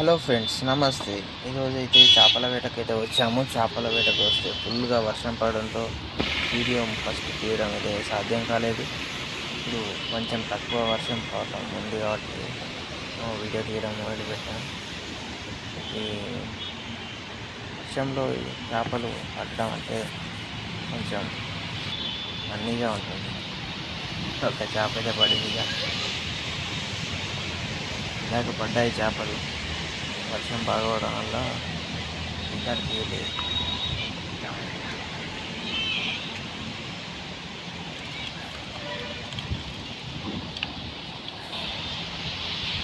Hello friends నమస్తే. ఈరోజు అయితే చేపల వేటకైతే వచ్చాము. చేపల వేటకు వస్తే ఫుల్గా వర్షం పడడంతో వీడియో ఫస్ట్ తీయడం అయితే సాధ్యం కాలేదు. ఇప్పుడు కొంచెం తక్కువ వర్షం పడటం ఉంది కాబట్టి వీడియో తీయడం మొదలుపెట్టాను ఈ వర్షంలో చేపలు పట్టడం అంటే కొంచెం ఫన్నీగా ఉంటుంది. ఒక చేప అయితే పడింది ఇక. ఇందాక పడ్డాయి చేపలు. వర్షం బాగా పడడం వల్ల ఇద్దరు తీయలేదు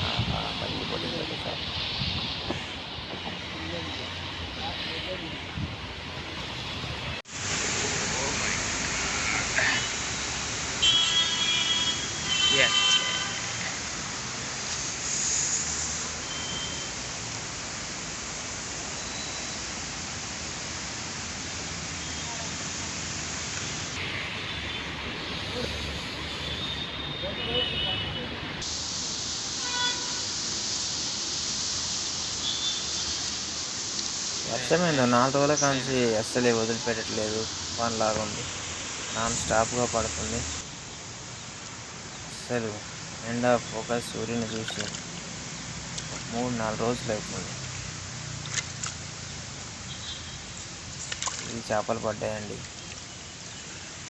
ఆహా, మళ్ళీ పడింది వర్షమేందో. నాలుగు రోజుల కాంచి అస్సలే వదిలిపెట్టట్లేదు. పనిలాగా ఉంది. నాన్ స్టాప్గా పడుతుంది. అసలు ఎండ ఒక సూర్యుని చూసి మూడు నాలుగు రోజులు అవుతుంది. ఇది చేపలు పడ్డాయండి.